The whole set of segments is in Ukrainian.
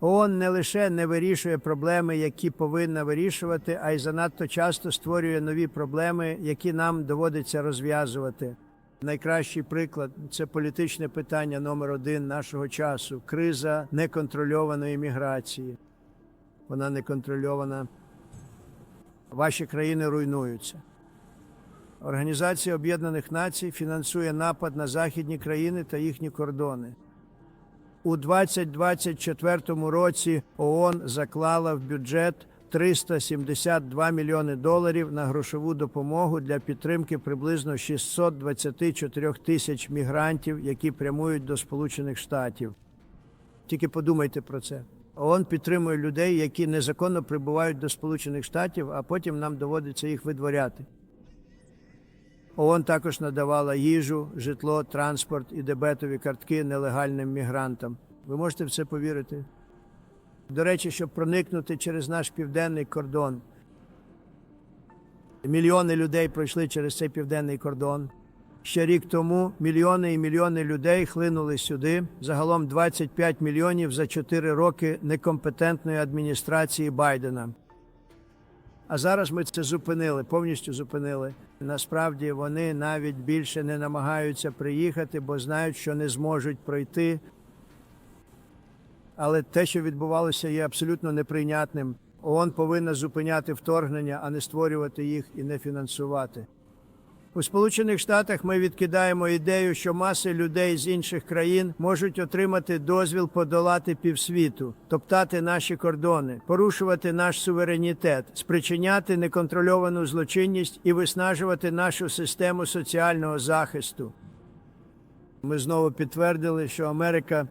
ООН не лише не вирішує проблеми, які повинна вирішувати, а й занадто часто створює нові проблеми, які нам доводиться розв'язувати. Найкращий приклад це політичне питання номер один нашого часу криза неконтрольованої міграції. Вона неконтрольована. Ваші країни руйнуються. Організація Об'єднаних Націй фінансує напад на західні країни та їхні кордони. У 2024 році ООН заклала в бюджет 372 мільйони доларів на грошову допомогу для підтримки приблизно 624 тисяч мігрантів, які прямують до Сполучених Штатів. Тільки подумайте про це. ООН підтримує людей, які незаконно прибувають до Сполучених Штатів, а потім нам доводиться їх видворяти. ООН також надавала їжу, житло, транспорт і дебетові картки нелегальним мігрантам. Ви можете в це повірити? До речі, щоб проникнути через наш південний кордон. Мільйони людей пройшли через цей південний кордон. Ще рік тому мільйони і мільйони людей хлинули сюди. Загалом 25 мільйонів за 4 роки некомпетентної адміністрації Байдена. А зараз ми це зупинили, повністю зупинили. Насправді вони навіть більше не намагаються приїхати, бо знають, що не зможуть пройти. Але те, що відбувалося, є абсолютно неприйнятним. ООН повинна зупиняти вторгнення, а не створювати їх і не фінансувати. У Сполучених Штатах ми відкидаємо ідею, що маси людей з інших країн можуть отримати дозвіл подолати півсвіту, топтати наші кордони, порушувати наш суверенітет, спричиняти неконтрольовану злочинність і виснажувати нашу систему соціального захисту. Ми знову підтвердили, що Америка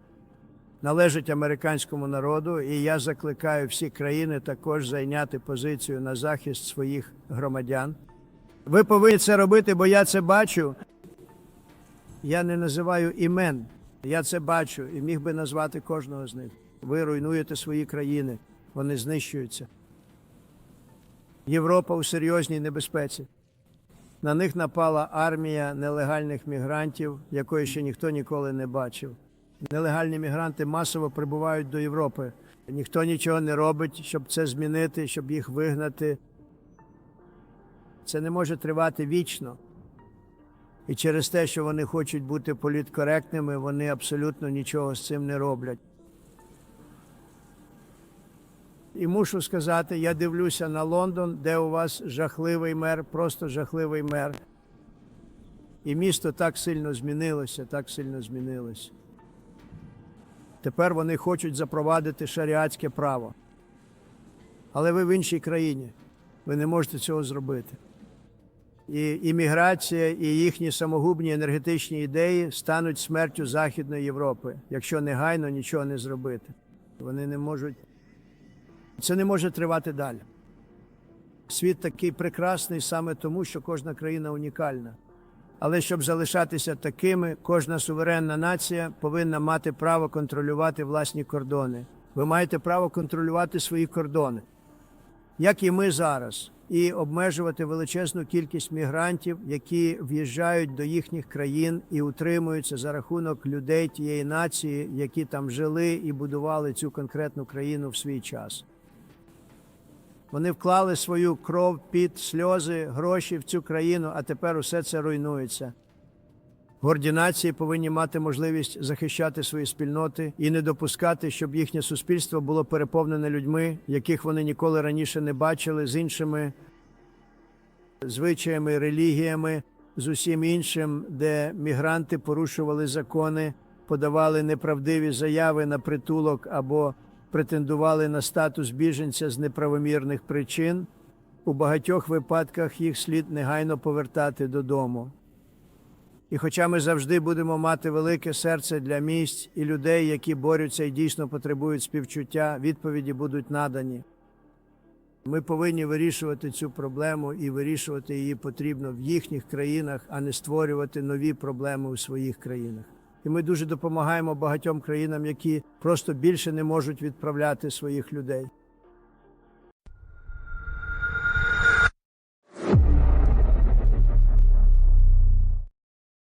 належить американському народу, і я закликаю всі країни також зайняти позицію на захист своїх громадян. Ви повинні це робити, бо я це бачу. Я не називаю імен. Я це бачу і міг би назвати кожного з них. Ви руйнуєте свої країни, вони знищуються. Європа у серйозній небезпеці. На них напала армія нелегальних мігрантів, якої ще ніхто ніколи не бачив. Нелегальні мігранти масово прибувають до Європи. Ніхто нічого не робить, щоб це змінити, щоб їх вигнати. Це не може тривати вічно. І через те, що вони хочуть бути політкоректними, вони абсолютно нічого з цим не роблять. І мушу сказати, я дивлюся на Лондон, де у вас жахливий мер, просто жахливий мер. І місто так сильно змінилося, так сильно змінилося. Тепер вони хочуть запровадити шаріатське право. Але ви в іншій країні. Ви не можете цього зробити. І імміграція, і їхні самогубні енергетичні ідеї стануть смертю Західної Європи, якщо негайно нічого не зробити. Вони не можуть. Це не може тривати далі. Світ такий прекрасний саме тому, що кожна країна унікальна. Але щоб залишатися такими, кожна суверенна нація повинна мати право контролювати власні кордони. Ви маєте право контролювати свої кордони, як і ми зараз, і обмежувати величезну кількість мігрантів, які в'їжджають до їхніх країн і утримуються за рахунок людей тієї нації, які там жили і будували цю конкретну країну в свій час. Вони вклали свою кров, під сльози, гроші в цю країну, а тепер усе це руйнується. Горді нації повинні мати можливість захищати свої спільноти і не допускати, щоб їхнє суспільство було переповнене людьми, яких вони ніколи раніше не бачили, з іншими звичаями, релігіями, з усім іншим, де мігранти порушували закони, подавали неправдиві заяви на притулок або претендували на статус біженця з неправомірних причин. У багатьох випадках їх слід негайно повертати додому. І хоча ми завжди будемо мати велике серце для місць і людей, які борються і дійсно потребують співчуття, відповіді будуть надані. Ми повинні вирішувати цю проблему і вирішувати її потрібно в їхніх країнах, а не створювати нові проблеми у своїх країнах. І ми дуже допомагаємо багатьом країнам, які просто більше не можуть відправляти своїх людей.